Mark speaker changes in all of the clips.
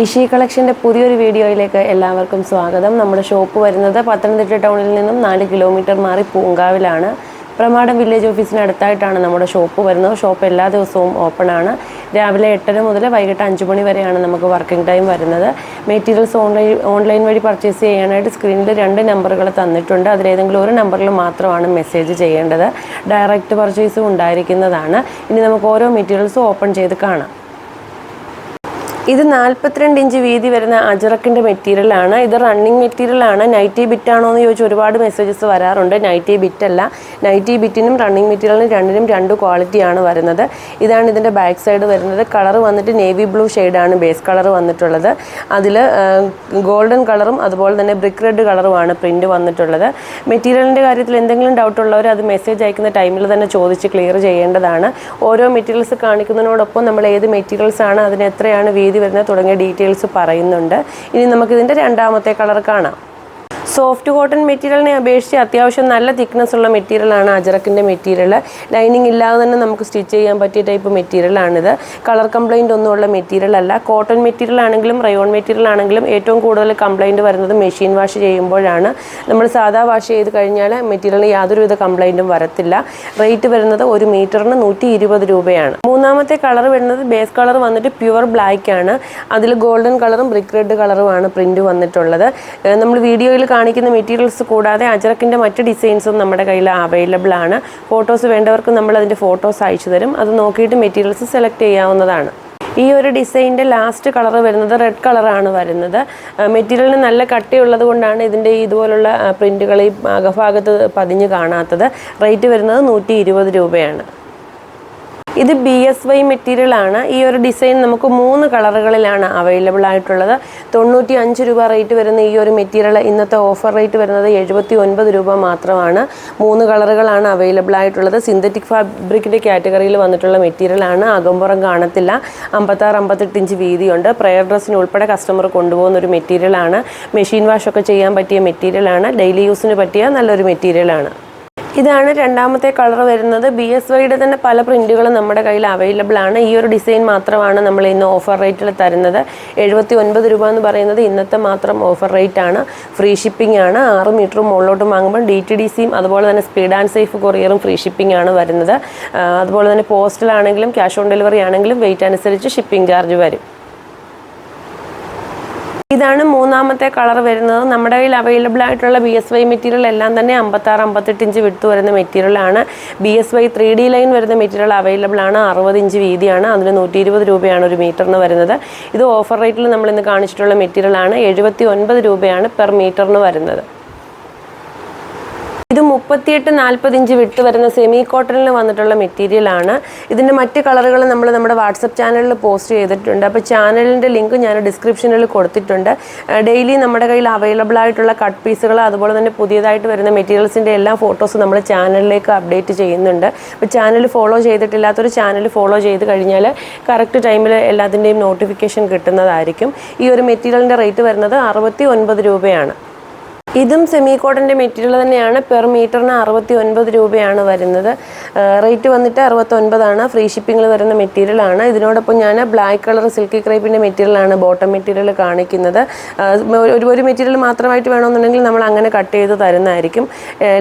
Speaker 1: ഇഷി കളക്ഷന്റെ പുതിയൊരു വീഡിയോയിലേക്ക് എല്ലാവർക്കും സ്വാഗതം. നമ്മുടെ ഷോപ്പ് വരുന്നത് പത്തനംതിട്ട ടൗണിൽ നിന്നും നാല് കിലോമീറ്റർ മാറി പൂങ്കാവിലാണ്. പ്രമാടം വില്ലേജ് ഓഫീസിന് അടുത്തായിട്ടാണ് നമ്മുടെ ഷോപ്പ് വരുന്നത്. ഷോപ്പ് എല്ലാ ദിവസവും ഓപ്പൺ ആണ്. രാവിലെ എട്ടര മുതൽ വൈകിട്ട് അഞ്ച് മണി വരെയാണ് നമുക്ക് വർക്കിംഗ് ടൈം വരുന്നത്. മെറ്റീരിയൽസ് ഓൺലൈൻ ഓൺലൈൻ വഴി പർച്ചേസ് ചെയ്യാനായിട്ട് സ്ക്രീനിൽ രണ്ട് നമ്പറുകൾ തന്നിട്ടുണ്ട്. അതിലേതെങ്കിലും ഒരു നമ്പറിൽ മാത്രമാണ് മെസ്സേജ് ചെയ്യേണ്ടത്. ഡയറക്റ്റ് പർച്ചേസും ഉണ്ടായിരിക്കുന്നതാണ്. ഇനി നമുക്ക് ഓരോ മെറ്റീരിയൽസും ഓപ്പൺ ചെയ്ത് കാണാം. ഇത് നാൽപ്പത്തിരണ്ട് ഇഞ്ച് വീതി വരുന്ന അജറക്കിന്റെ മെറ്റീരിയലാണ്. ഇത് റണ്ണിങ് മെറ്റീരിയലാണ്. നൈറ്റി ബിറ്റാണോ എന്ന് ചോദിച്ച് ഒരുപാട് മെസ്സേജസ് വരാറുണ്ട്. നൈറ്റി ബിറ്റല്ല നൈറ്റി ബിറ്റിനും റണ്ണിങ് മെറ്റീരിയലിനും രണ്ടിനും രണ്ട് ക്വാളിറ്റിയാണ് വരുന്നത്. ഇതാണ് ഇതിന്റെ ബാക്ക് സൈഡ് വരുന്നത്. കളർ വന്നിട്ട് നേവി ബ്ലൂ ഷെയ്ഡാണ് ബേസ് കളർ വന്നിട്ടുള്ളത്. അതിൽ ഗോൾഡൻ കളറും അതുപോലെ തന്നെ ബ്രിക്ക് റെഡ് കളറുമാണ് പ്രിന്റ് വന്നിട്ടുള്ളത്. മെറ്റീരിയലിന്റെ കാര്യത്തിൽ എന്തെങ്കിലും ഡൗട്ട് ഉള്ളവർ അത് മെസ്സേജ് അയക്കുന്ന ടൈമിൽ തന്നെ ചോദിച്ച് ക്ലിയർ ചെയ്യേണ്ടതാണ്. ഓരോ മെറ്റീരിയൽസ് കാണിക്കുന്നതിനോടൊപ്പം നമ്മൾ ഏത് മെറ്റീരിയൽസ് ആണ് അതിന് എത്രയാണ് വീതി വരുന്നത് തുടങ്ങിയ ഡീറ്റെയിൽസ് പറയുന്നുണ്ട്. ഇനി നമുക്കിതിന്റെ രണ്ടാമത്തെ കളർ കാണാം. സോഫ്റ്റ് കോട്ടൺ മെറ്റീരിയലിനെ അപേക്ഷിച്ച് അത്യാവശ്യം നല്ല തിക്നെസ് ഉള്ള മെറ്റീരിയലാണ് അജറക്കിന്റെ മെറ്റീരിയൽ ലൈനിങ് ഇല്ലാതെ തന്നെ നമുക്ക് സ്റ്റിച്ച് ചെയ്യാൻ പറ്റിയ ടൈപ്പ് മെറ്റീരിയലാണിത്. കളർ കംപ്ലൈന്റ് ഒന്നും ഉള്ള മെറ്റീരിയൽ അല്ല. കോട്ടൺ മെറ്റീരിയൽ ആണെങ്കിലും റയോൺ മെറ്റീരിയൽ ആണെങ്കിലും ഏറ്റവും കൂടുതൽ കംപ്ലൈന്റ് വരുന്നത് മെഷീൻ വാഷ് ചെയ്യുമ്പോഴാണ്. നമ്മൾ സാധാ വാഷ് ചെയ്ത് കഴിഞ്ഞാൽ മെറ്റീരിയലിന് യാതൊരുവിധ കംപ്ലൈന്റും വരത്തില്ല. റേറ്റ് വരുന്നത് ഒരു മീറ്ററിന് നൂറ്റി ഇരുപത് രൂപയാണ്. മൂന്നാമത്തെ കളർ വരുന്നത് ബേസ് കളർ വന്നിട്ട് പ്യുവർ ബ്ലാക്ക് ആണ്. അതിൽ ഗോൾഡൻ കളറും ബ്രിക്ക് റെഡ് കളറുമാണ് പ്രിന്റ് വന്നിട്ടുള്ളത്. നമ്മൾ വീഡിയോയിൽ കാണിക്കുന്ന മെറ്റീരിയൽസ് കൂടാതെ അജറക്കിന്റെ മറ്റ് ഡിസൈൻസും നമ്മുടെ കയ്യിൽ അവൈലബിൾ ആണ്. ഫോട്ടോസ് വേണ്ടവർക്ക് നമ്മൾ അതിന്റെ ഫോട്ടോസ് അയച്ചു തരും. അത് നോക്കിയിട്ട് മെറ്റീരിയൽസ് സെലക്ട് ചെയ്യാവുന്നതാണ്. ഈ ഒരു ഡിസൈനിന്റെ ലാസ്റ്റ് കളർ വരുന്നത് റെഡ് കളറാണ് വരുന്നത്. മെറ്റീരിയലിന് നല്ല കട്ടിയുള്ളത് കൊണ്ടാണ് ഇതിന്റെ ഇതുപോലുള്ള പ്രിന്റുകൾ ഈ അകഭാഗത്ത് പതിഞ്ഞ് കാണാത്തത്. റേറ്റ് വരുന്നത് നൂറ്റി രൂപയാണ്. ഇത് ബി എസ് വൈ മെറ്റീരിയൽ ആണ്. ഈ ഒരു ഡിസൈൻ നമുക്ക് മൂന്ന് കളറുകളിലാണ് അവൈലബിൾ ആയിട്ടുള്ളത്. തൊണ്ണൂറ്റി അഞ്ച് രൂപ റേറ്റ് വരുന്ന ഈ ഒരു മെറ്റീരിയൽ ഇന്നത്തെ ഓഫർ റേറ്റ് വരുന്നത് എഴുപത്തി ഒൻപത് രൂപ മാത്രമാണ്. മൂന്ന് കളറുകളാണ് അവൈലബിൾ ആയിട്ടുള്ളത്. സിന്തറ്റിക് ഫാബ്രിക്കിന്റെ കാറ്റഗറിയിൽ വന്നിട്ടുള്ള മെറ്റീരിയൽ ആണ്. അകമ്പുറം കാണത്തില്ല. അമ്പത്താറ് അമ്പത്തെട്ട് ഇഞ്ച് വീതിയുണ്ട്. പ്രയർ ഡ്രസ്സിന് ഉൾപ്പെടെ കസ്റ്റമർ കൊണ്ടുപോകുന്ന ഒരു മെറ്റീരിയൽ ആണ്. മെഷീൻ വാഷ് ഒക്കെ ചെയ്യാൻ പറ്റിയ മെറ്റീരിയൽ ആണ്. ഡെയിലി യൂസിന് പറ്റിയ നല്ലൊരു മെറ്റീരിയൽ ആണ്. ഇതാണ് രണ്ടാമത്തെ കളർ വരുന്നത്. ബി എസ് വൈയുടെ തന്നെ പല പ്രിന്റുകളും നമ്മുടെ കയ്യിൽ അവൈലബിൾ ആണ്. ഈ ഒരു ഡിസൈൻ മാത്രമാണ് നമ്മൾ ഇന്ന് ഓഫർ റേറ്റിൽ തരുന്നത്. എഴുപത്തി ഒൻപത് രൂപ എന്ന് പറയുന്നത് ഇന്നത്തെ മാത്രം ഓഫർ റേറ്റ് ആണ്. ഫ്രീ ഷിപ്പിംഗ് ആണ്. ആറ് മീറ്ററും മുകളിലോട്ട് വാങ്ങുമ്പോൾ ഡി ടി ഡി സിയും അതുപോലെ തന്നെ സ്പീഡ് ആൻഡ് സേഫ് കൊറിയറും ഫ്രീ ഷിപ്പിംഗ് ആണ് വരുന്നത്. അതുപോലെ തന്നെ പോസ്റ്റലാണെങ്കിലും ക്യാഷ് ഓൺ ഡെലിവറി ആണെങ്കിലും വെയിറ്റ് അനുസരിച്ച് ഷിപ്പിംഗ് ചാർജ് വരും. ഇതാണ് മൂന്നാമത്തെ കളർ വരുന്നത്. നമ്മുടെ കയ്യിൽ അവൈലബിൾ ആയിട്ടുള്ള ബി എസ് വൈ മെറ്റീരിയൽ എല്ലാം തന്നെ അമ്പത്താറ് അമ്പത്തെട്ട് ഇഞ്ച് വിടുത്ത് വരുന്ന മെറ്റീരിയലാണ് B S Y three D line വരുന്ന മെറ്റീരിയൽ അവൈലബിൾ ആണ്. അറുപത് ഇഞ്ച് വീതിയാണ്. അതിന് നൂറ്റി ഇരുപത് രൂപയാണ് ഒരു മീറ്ററിന് വരുന്നത്. ഇത് ഓഫർ റേറ്റിൽ നമ്മൾ ഇന്ന് കാണിച്ചിട്ടുള്ള മെറ്റീരിയലാണ് എഴുപത്തി ഒൻപത് രൂപയാണ് പെർ മീറ്ററിന് വരുന്നത്. ഇത് മുപ്പത്തിയെട്ട് നാൽപ്പത്തിഞ്ച് വിട്ട് വരുന്ന സെമി കോട്ടണിൽ വന്നിട്ടുള്ള മെറ്റീരിയൽ ആണ്. ഇതിന്റെ മറ്റ് കളറുകൾ നമ്മൾ നമ്മുടെ വാട്സപ്പ് ചാനലിൽ പോസ്റ്റ് ചെയ്തിട്ടുണ്ട്. അപ്പോൾ ചാനലിന്റെ ലിങ്ക് ഞാൻ ഡിസ്ക്രിപ്ഷനിൽ കൊടുത്തിട്ടുണ്ട്. ഡെയിലി നമ്മുടെ കയ്യിൽ അവൈലബിൾ ആയിട്ടുള്ള കട്ട് പീസുകൾ അതുപോലെ തന്നെ പുതിയതായിട്ട് വരുന്ന മെറ്റീരിയൽസിന്റെ എല്ലാ ഫോട്ടോസും നമ്മൾ ചാനലിലേക്ക് അപ്ഡേറ്റ് ചെയ്യുന്നുണ്ട്. അപ്പോൾ ചാനൽ ഫോളോ ചെയ്തിട്ടില്ലാത്തൊരു ചാനൽ ഫോളോ ചെയ്ത് കഴിഞ്ഞാൽ കറക്റ്റ് ടൈമിൽ എല്ലാത്തിന്റെയും നോട്ടിഫിക്കേഷൻ കിട്ടുന്നതായിരിക്കും. ഈ ഒരു മെറ്റീരിയലിന്റെ റേറ്റ് വരുന്നത് അറുപത്തി ഒൻപത് രൂപയാണ്. ഇതും സെമി കോട്ടന്റെ മെറ്റീരിയൽ തന്നെയാണ്. പെർ മീറ്ററിന് അറുപത്തി ഒൻപത് രൂപയാണ് വരുന്നത്. റേറ്റ് വന്നിട്ട് അറുപത്തൊൻപതാണ്. ഫ്രീ ഷിപ്പിങ്ങിൽ വരുന്ന മെറ്റീരിയൽ ആണ്. ഇതിനോടൊപ്പം ഞാൻ ബ്ലാക്ക് കളർ സിൽക്കി ക്രൈപ്പിന്റെ മെറ്റീരിയലാണ് ബോട്ടം മെറ്റീരിയൽ കാണിക്കുന്നത്. ഒരു ഒരു മെറ്റീരിയൽ മാത്രമായിട്ട് വേണമെന്നുണ്ടെങ്കിൽ നമ്മൾ അങ്ങനെ കട്ട് ചെയ്ത് തരുന്നതായിരിക്കും.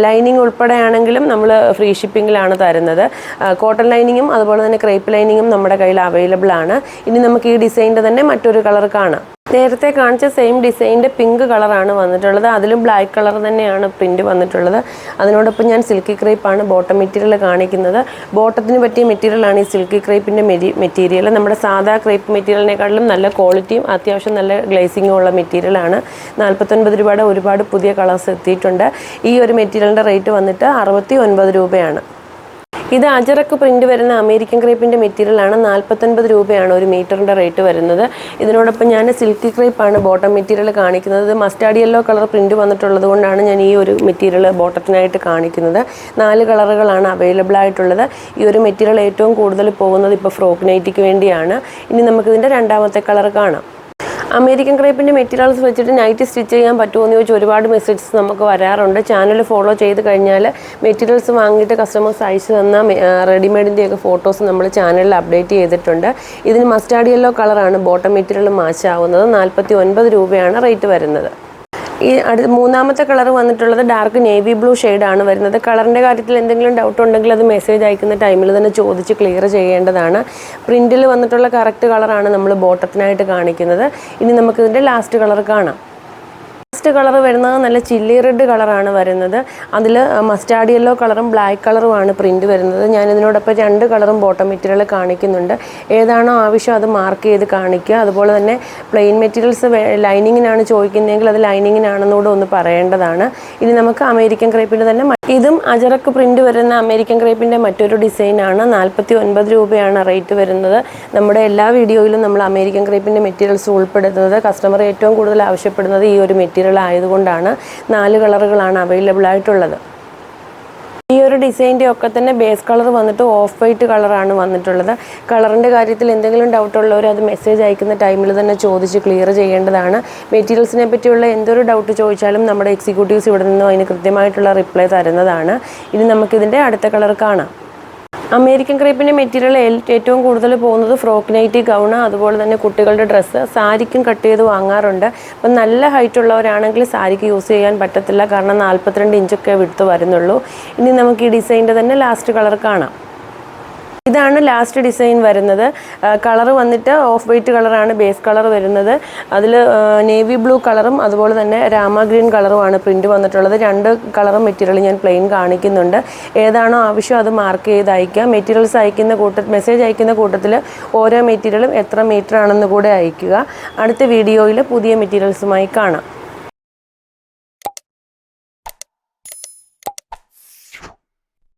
Speaker 1: ലൈനിങ് ഉൾപ്പെടെയാണെങ്കിലും നമ്മൾ ഫ്രീ ഷിപ്പിങ്ങിലാണ് തരുന്നത്. കോട്ടൺ ലൈനിങ്ങും അതുപോലെ തന്നെ ക്രൈപ്പ് ലൈനിങ്ങും നമ്മുടെ കയ്യിൽ അവൈലബിൾ ആണ്. ഇനി നമുക്ക് ഈ ഡിസൈനിന്റെ തന്നെ മറ്റൊരു കളർ കാണാം. നേരത്തെ കാണിച്ച സെയിം ഡിസൈനിന്റെ പിങ്ക് കളറാണ് വന്നിട്ടുള്ളത്. അതിലും ബ്ലാക്ക് കളർ തന്നെയാണ് പ്രിന്റ് വന്നിട്ടുള്ളത്. അതിനോടൊപ്പം ഞാൻ സിൽക്കി ക്രേപ്പാണ് ബോട്ടം മെറ്റീരിയൽ കാണിക്കുന്നത്. ബോട്ടത്തിന് പറ്റിയ മെറ്റീരിയലാണ് ഈ സിൽക്കി ക്രേപ്പിന്റെ മെറ്റീരിയൽ നമ്മുടെ സാധാ ക്രേപ്പ് മെറ്റീരിയലിനേക്കാളും നല്ല ക്വാളിറ്റിയും അത്യാവശ്യം നല്ല ഗ്ലേസിങ്ങും ഉള്ള മെറ്റീരിയലാണ് നാൽപ്പത്തൊൻപത് രൂപയുടെ ഒരുപാട് പുതിയ കളേഴ്സ് എത്തിയിട്ടുണ്ട്. ഈ ഒരു മെറ്റീരിയലിന്റെ റേറ്റ് വന്നിട്ട് അറുപത്തി ഒൻപത് രൂപയാണ്. ഇത് അജറക്ക് പ്രിന്റ് വരുന്ന അമേരിക്കൻ ക്രേപ്പിന്റെ മെറ്റീരിയലാണ് നാൽപ്പത്തൊൻപത് രൂപയാണ് ഒരു മീറ്ററിന്റെ റേറ്റ് വരുന്നത്. ഇതിനോടൊപ്പം ഞാൻ സിൽക്കി ക്രേപ്പാണ് ബോട്ടം മെറ്റീരിയൽ കാണിക്കുന്നത്. മസ്റ്റാർഡ് യെല്ലോ കളർ പ്രിന്റ് വന്നിട്ടുള്ളത് കൊണ്ടാണ് ഞാൻ ഈ ഒരു മെറ്റീരിയൽ ബോട്ടത്തിനായിട്ട് കാണിക്കുന്നത്. നാല് കളറുകളാണ് അവൈലബിൾ ആയിട്ടുള്ളത്. ഈ ഒരു മെറ്റീരിയൽ ഏറ്റവും കൂടുതൽ പോകുന്നത് ഇപ്പോൾ ഫ്രോക്ക് നൈറ്റിക്ക് വേണ്ടിയാണ്. ഇനി നമുക്കിതിന്റെ രണ്ടാമത്തെ കളർ കാണാം. അമേരിക്കൻ ക്രേപ്പിന്റെ മെറ്റീരിയൽസ് വെച്ചിട്ട് നൈറ്റ് സ്റ്റിച്ച് ചെയ്യാൻ പറ്റുമോ എന്ന് ചോദിച്ചാൽ ഒരുപാട് മെസ്സേജസ് നമുക്ക് വരാറുണ്ട്. ചാനൽ ഫോളോ ചെയ്ത് കഴിഞ്ഞാൽ മെറ്റീരിയൽസ് വാങ്ങിയിട്ട് കസ്റ്റമേഴ്സ് അയച്ചു തന്ന റെഡിമെയ്ഡിന്റെയൊക്കെ ഫോട്ടോസ് നമ്മൾ ചാനലിൽ അപ്ഡേറ്റ് ചെയ്തിട്ടുണ്ട്. ഇതിന് മസ്റ്റാർഡ് യെല്ലോ കളറാണ് ബോട്ടം മെറ്റീരിയൽ മാച്ച് ആവുന്നത്. നാൽപ്പത്തി ഒൻപത് രൂപയാണ് റേറ്റ് വരുന്നത്. ഈ അടുത്ത മൂന്നാമത്തെ കളർ വന്നിട്ടുള്ളത് ഡാർക്ക് നേവി ബ്ലൂ ആണ് വരുന്നത്. കളറിന്റെ കാര്യത്തിൽ എന്തെങ്കിലും ഡൗട്ട് ഉണ്ടെങ്കിൽ അത് മെസ്സേജ് അയക്കുന്ന ടൈമിൽ തന്നെ ചോദിച്ച് ക്ലിയർ ചെയ്യേണ്ടതാണ്. പ്രിന്റിൽ വന്നിട്ടുള്ള കറക്റ്റ് കളറാണ് നമ്മൾ ബോട്ടത്തിനായിട്ട് കാണിക്കുന്നത്. ഇനി നമുക്കിതിന്റെ ലാസ്റ്റ് കളർ കാണാം. ലാസ്റ്റ് കളർ വരുന്നത് നല്ല ചില്ലി റെഡ് കളറാണ് വരുന്നത്. അതിൽ മസ്റ്റാർഡ് യെല്ലോ കളറും ബ്ലാക്ക് കളറുമാണ് പ്രിന്റ് വരുന്നത്. ഞാൻ ഇതിനോടൊപ്പം രണ്ട് കളറും ബോട്ടം മെറ്റീരിയൽ കാണിക്കുന്നുണ്ട്. ഏതാണോ ആവശ്യം അത് മാർക്ക് ചെയ്ത് കാണിക്കുക. അതുപോലെ തന്നെ പ്ലെയിൻ മെറ്റീരിയൽസ് ലൈനിങ്ങിനാണ് ചോദിക്കുന്നതെങ്കിൽ അത് ലൈനിങ്ങിനാണെന്നുകൂടെ ഒന്ന് പറയേണ്ടതാണ്. ഇനി നമുക്ക് അമേരിക്കൻ ക്രേപ്പിന്റെ തന്നെ ഇതും അജറക്ക് പ്രിന്റ് വരുന്ന അമേരിക്കൻ ക്രേപ്പിന്റെ മറ്റൊരു ഡിസൈനാണ്. നാൽപ്പത്തി ഒൻപത് രൂപയാണ് റേറ്റ് വരുന്നത്. നമ്മുടെ എല്ലാ വീഡിയോയിലും നമ്മൾ അമേരിക്കൻ ക്രേപ്പിന്റെ മെറ്റീരിയൽസ് ഉൾപ്പെടുത്തുന്നത്. കസ്റ്റമർ ഏറ്റവും കൂടുതൽ ആവശ്യപ്പെടുന്നത് ഈ ഒരു മെറ്റീരിയൽ ആയതുകൊണ്ടാണ് നാല് കളറുകളാണ് അവൈലബിൾ ആയിട്ടുള്ളത്. ഈ ഒരു ഡിസൈന്റെ ഒക്കെ തന്നെ ബേസ് കളർ വന്നിട്ട് ഓഫ് വൈറ്റ് കളറാണ് വന്നിട്ടുള്ളത്. കളറിന്റെ കാര്യത്തിൽ എന്തെങ്കിലും ഡൗട്ട് ഉള്ളവർ അത് മെസ്സേജ് അയക്കുന്ന ടൈമിൽ തന്നെ ചോദിച്ച് ക്ലിയർ ചെയ്യേണ്ടതാണ്. മെറ്റീരിയൽസിനെ പറ്റിയുള്ള എന്തൊരു ഡൗട്ട് ചോദിച്ചാലും നമ്മുടെ എക്സിക്യൂട്ടീവ്സ് ഇവിടെ നിന്നും അതിന് കൃത്യമായിട്ടുള്ള റിപ്ലൈ തരുന്നതാണ്. ഇനി നമുക്കിതിന്റെ അടുത്ത കളർ കാണാം. അമേരിക്കൻ ക്രേപ്പിന്റെ മെറ്റീരിയൽ ഏറ്റവും കൂടുതൽ പോകുന്നത് ഫ്രോക്ക് നൈറ്റി ഗൗണ് അതുപോലെ തന്നെ കുട്ടികളുടെ ഡ്രസ്സ്. സാരിക്കും കട്ട് ചെയ്ത് വാങ്ങാറുണ്ട്. അപ്പം നല്ല ഹൈറ്റ് ഉള്ളവരാണെങ്കിൽ സാരിക്ക് യൂസ് ചെയ്യാൻ പറ്റത്തില്ല. കാരണം നാൽപ്പത്തിരണ്ട് ഇഞ്ചൊക്കെ വിടുത്ത് വരുന്നുള്ളൂ. ഇനി നമുക്ക് ഈ ഡിസൈന്റെ തന്നെ ലാസ്റ്റ് കളർ കാണാം. ഇതാണ് ലാസ്റ്റ് ഡിസൈൻ വരുന്നത്. കളർ വന്നിട്ട് ഓഫ് വൈറ്റ് കളറാണ് ബേസ് കളർ വരുന്നത്. അതിൽ നേവി ബ്ലൂ കളറും അതുപോലെ തന്നെ രാമ ഗ്രീൻ കളറുമാണ് പ്രിന്റ് വന്നിട്ടുള്ളത്. രണ്ട് കളറും മെറ്റീരിയൽ ഞാൻ പ്ലെയിൻ കാണിക്കുന്നുണ്ട്. ഏതാണോ ആവശ്യം അത് മാർക്ക് ചെയ്ത് അയക്കുക മെറ്റീരിയൽസ് അയക്കുന്ന കൂട്ട മെസ്സേജ് അയക്കുന്ന കൂട്ടത്തിൽ ഓരോ മെറ്റീരിയലും എത്ര മീറ്റർ ആണെന്ന് കൂടെ അയക്കുക അടുത്ത വീഡിയോയിൽ പുതിയ മെറ്റീരിയൽസുമായി കാണാം.